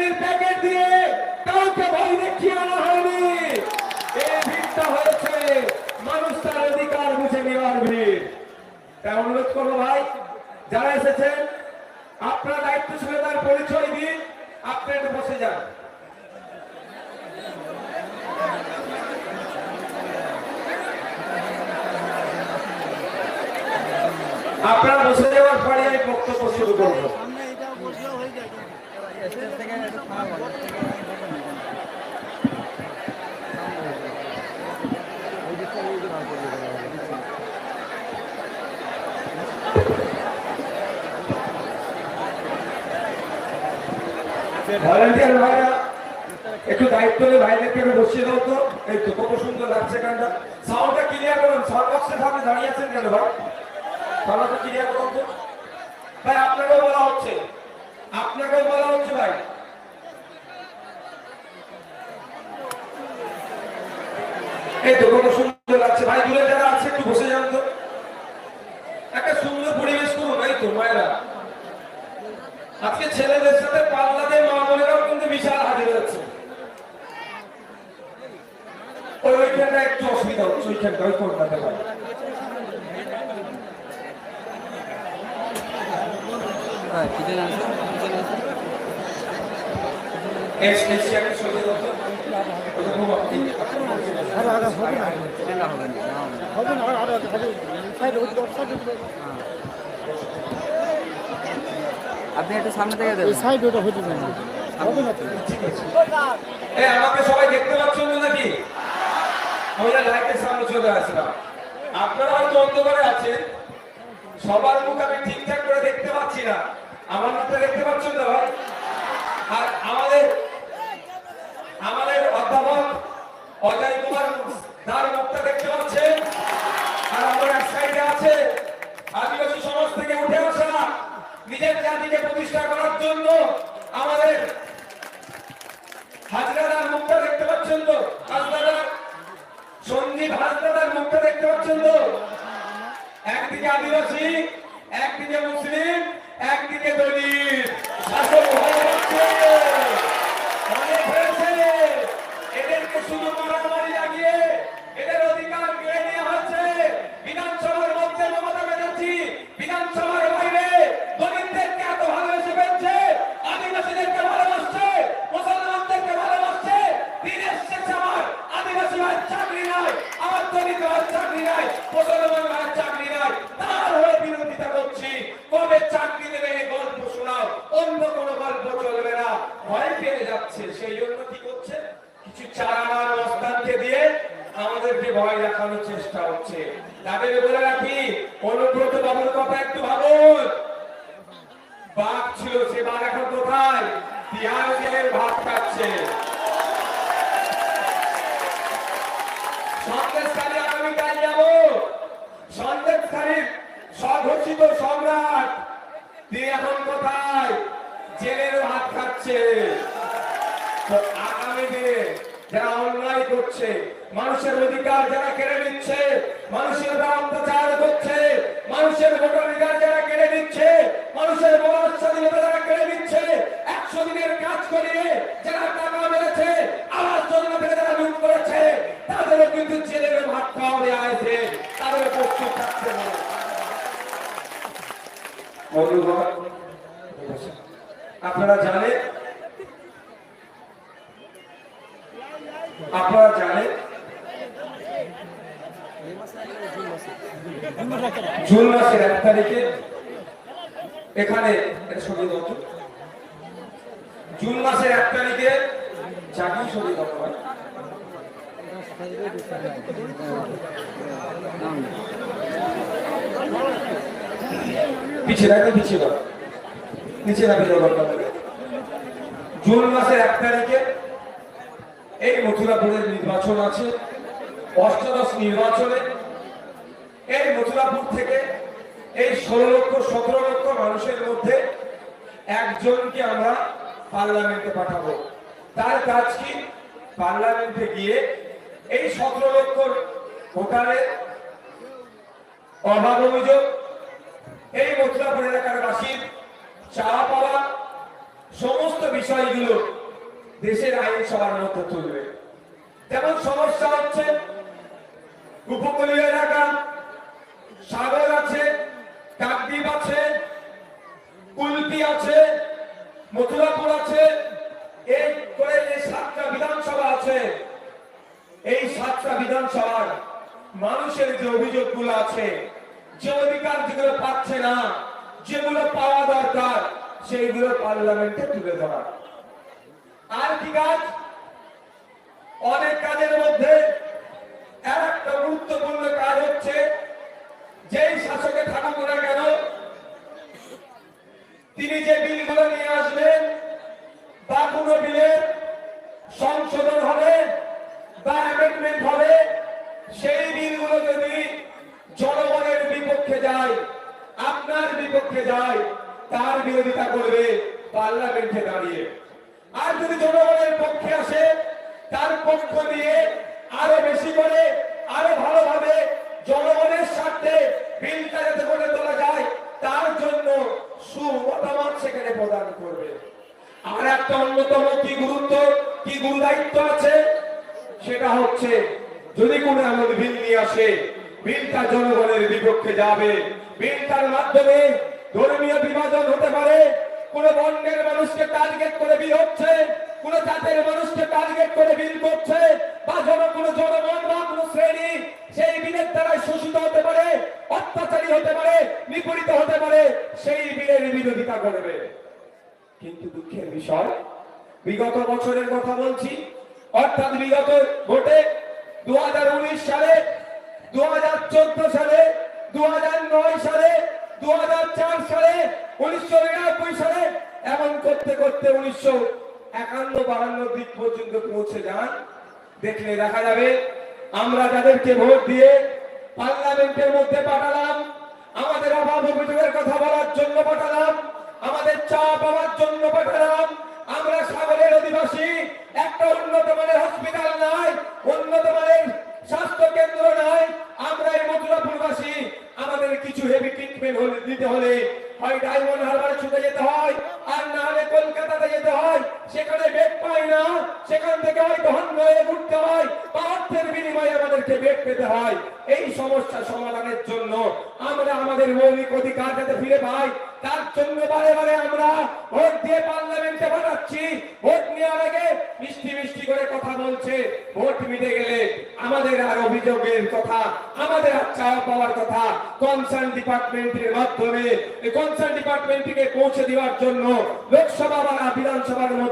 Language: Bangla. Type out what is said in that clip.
বিরিয়ানির প্যাকেট দিয়ে কাউকে ভয় দেখিয়ে আনা হয়নি। এই ভিড়টা হয়েছে, মানুষ তার অধিকার বুঝে নেওয়ার ভিড়। তাই অনুরোধ করব ভাই, যারা এসেছেন, আপনার দায়িত্বশীলতার পরিচয় দিন, আপনি একটু বসে যান। আপনারা বসে যাওয়ার পরে আমি বক্তব্য শুরু করব। ভলেন্টিয়ার ভাইরা, একটু দায়িত্ব নিয়ে ভাইদেরকে একটু বসিয়ে দাও তো। এই তো কত সুন্দর লাগছে গানটা। সাউন্ডটা ক্লিয়ার করুন সাউন্ড বক্সের সামনে দাঁড়িয়ে আছেন কেন ভাই? সাউন্ডটা ক্লিয়ার করুন তো। ভাই, আপনাকেও বলা হচ্ছে। আপনাকেও বলা হচ্ছে। ভাই এই তো কত সুন্দর লাগছে। ভাই, দূরে যারা আছে, একটু বসে যান তো। একটা সুন্দর পরিবেশ করুন, এই তো, মায়েরা। আজকে ছেলেদের সাথে পাল্লাতে মা বোনেরাও কিন্তু বিশাল হাজির হচ্ছে ওই ওইখানটা একটু অসুবিধা হচ্ছে, ওইখানটা, ওই কোনটাতে ভাই? এস এস একটা ছবি দাও তো ওটা খুব আপনি একটু সামনে থেকে দেবেন সাইড ওটা হতে পারে হবে না আমাকে সবাই দেখতে পাচ্ছেন নাকি? আমি না লাইটের সামনে চলে আসলাম। আপনারা হয়তো অন্ধকারে আছেন। সবার মুখ আমি ঠিকঠাক করে দেখতে পাচ্ছি না। আমার মুখটা দেখতে পাচ্ছেন না ভাই আর আমাদের আমাদের অধ্যাপক অজয় কুমার তার মুখটা দেখতে পাচ্ছেন আর আমার এক সাইডে আছে আদিবাসী সমাজ থেকে উঠে আসা নিজের জাতিকে প্রতিষ্ঠা করার জন্য আমাদের হাজরাদার মুখটা দেখতে পাচ্ছেন তো হাজরাদার সঞ্জীব হাজরাদার মুখটা দেখতে পাচ্ছেন তো একদিকে আদিবাসী একদিকে মুসলিম একদিকে দলিত শাসক হয়ে যাচ্ছে অনেক হয়েছে এদেরকে শুধু মারামারি লাগিয়ে এদের অধিকার কেড়ে নেওয়া হয়েছে বিধানসভার মধ্যে মমতা ব্যানার্জি বিধানসভার বাইরে দলিতদেরকে এত ভালোবেসে ফেলছে আদিবাসীদেরকে ভালোবাসছে মুসলমানদেরকে ভালোবাসছে দিনের শেষে আমার আদিবাসী ভাইয়ের চাকরি নাই আমার দলিত ভাইয়ের চাকরি নাই মুসলমান ভাইয়ের চাকরি নাই তার হয়ে বিরোধিতা করছি কবে চাকরি দেবে এই গল্প শোনাও অন্য কোনো গল্প চলবে না ভয় পেয়ে যাচ্ছে, সেই জন্য কি করছে? কিছু চারামার অবস্থানকে দিয়ে আমাদেরকে ভয় দেখানোর চেষ্টা হচ্ছে তাদের বলে রাখি, অনুব্রত বাবুর কথা একটু ভাবুন। বাঘ ছিল, সে বাঘ এখন কোথায়? বিহার ভাত খাচ্ছে সন্দেশকারী আগামীকাল যাব সন্দেশকারীর স্বঘোষিত সম্রাট তিনি এখন কোথায় জেলের ভাত খাচ্ছে যারা অন্যায় করছে, মানুষের অধিকার যারা কেড়ে নিচ্ছে, মানুষের উপর করছে, মানুষের ভোটাধিকার যারা কেড়ে নিচ্ছে, মানুষের বলার স্বাধীনতা যারা কেড়ে নিচ্ছে, একশো দিনের কাজ করিয়ে যারা টাকা মেরেছে থেকে যারা লুট করেছে, তাদেরও কিন্তু জেলের ভাত আপনারা জানেন আপনারা জানেন, জুন মাসের এক তারিখে এখানে জুন মাসের এক তারিখে জাতীয় হয়। পিছিয়ে পিছিয়ে নেই। জুন মাসের এক তারিখে এই মথুরাপুরের নির্বাচন আছে, অষ্টাদশ নির্বাচনে। এই মথুরাপুর থেকে এই ষোলো লক্ষ, সতেরো লক্ষ মানুষের মধ্যে একজনকে আমরা পার্লামেন্টে পাঠাবো। তার কাজ কি? পার্লামেন্টে গিয়ে এই সতেরো লক্ষ ভোটারের অভাব অভিযোগ এই মথুরাপুর এলাকার বাসীর চাওয়া পাওয়া সমস্ত বিষয়গুলো দেশের আইনসভার মধ্যে তুলবে যেমন সমস্যা হচ্ছে, উপকূলীয় এলাকা, সাগর আছে কাকদ্বীপ আছে, কুলপি আছে, মথুরাপুর আছে, এই করে এই সাতটা বিধানসভা আছে। এই সাতটা বিধানসভার মানুষের যে অভিযোগগুলো আছে, যে অধিকার যেগুলো পাচ্ছে না, যেগুলো পাওয়া দরকার, সেইগুলো পার্লামেন্টে তুলে ধরা। কাজ। অনেক কাজের মধ্যে একটা গুরুত্বপূর্ণ কাজ হচ্ছে, যেই শাসকে থাকুক না কেন, তিনি যে বিলগুলো নিয়ে আসবেন, বা কোনো বিলের সংশোধন হবে, বা অ্যামেন্ডমেন্ট হবে, সেই বিলগুলো যদি জনগণের বিপক্ষে যায়, আপনার বিপক্ষে যায়, তার বিরোধিতা করবে পার্লামেন্টে দাঁড়িয়ে। আর যদি জনগণের পক্ষে আসে, তার পক্ষ দিয়ে আরও বেশি করে, আরও ভালোভাবে জনগণের স্বার্থে বিলটা যাতে করে তোলা যায়, তার জন্য সুমতামত সেখানে প্রদান করবে। আর একটা অন্যতম কি গুরুত্ব, কি গুরু দায়িত্ব আছে? সেটা হচ্ছে, যদি কোনো এমন বিল নিয়ে আসে, বিলটা জনগণের বিপক্ষে যাবে। বিলটার মাধ্যমে ধর্মীয় বিভাজন হতে পারে কোন বর্ণের মানুষকে টার্গেট করে বিল হচ্ছে, কোন জাতের মানুষকে টার্গেট করে বিল করছে, বা জন কোন জনগণ বা কোন শ্রেণি সেই বিলের দ্বারা শোষিত হতে পারে, অত্যাচারী হতে পারে নিপীড়িত হতে পারে, সেই বিলের বিরোধিতা করবে। কিন্তু দুঃখের বিষয়, বিগত বছরের কথা বলছি, অর্থাৎ বিগত ভোটে দু হাজার উনিশ সালে দু হাজার চোদ্দ সালে দু হাজার নয় সালে দু হাজার চার সালে, উনিশশো সালে এমন করতে করতে উনিশশো একান্ন বাহান্ন দিক পর্যন্ত পৌঁছে যান। দেখলে দেখা যাবে, আমরা যাদেরকে ভোট দিয়ে পার্লামেন্টের মধ্যে পাঠালাম, আমাদের অভাব অভিযোগের কথা বলার জন্য পাঠালাম, আমাদের চা পাওয়ার জন্য পাঠালাম, আমরা সাগরের ভোট দিয়ে গেলে আমাদের আর অভিযোগের কথা, আমাদের আর চাওয়া কথা কনসার্ন ডিপার্টমেন্টের মাধ্যমে কনসার্ন ডিপার্টমেন্টকে পৌঁছে দেওয়ার জন্য লোকসভা বা বিধানসভার মধ্যে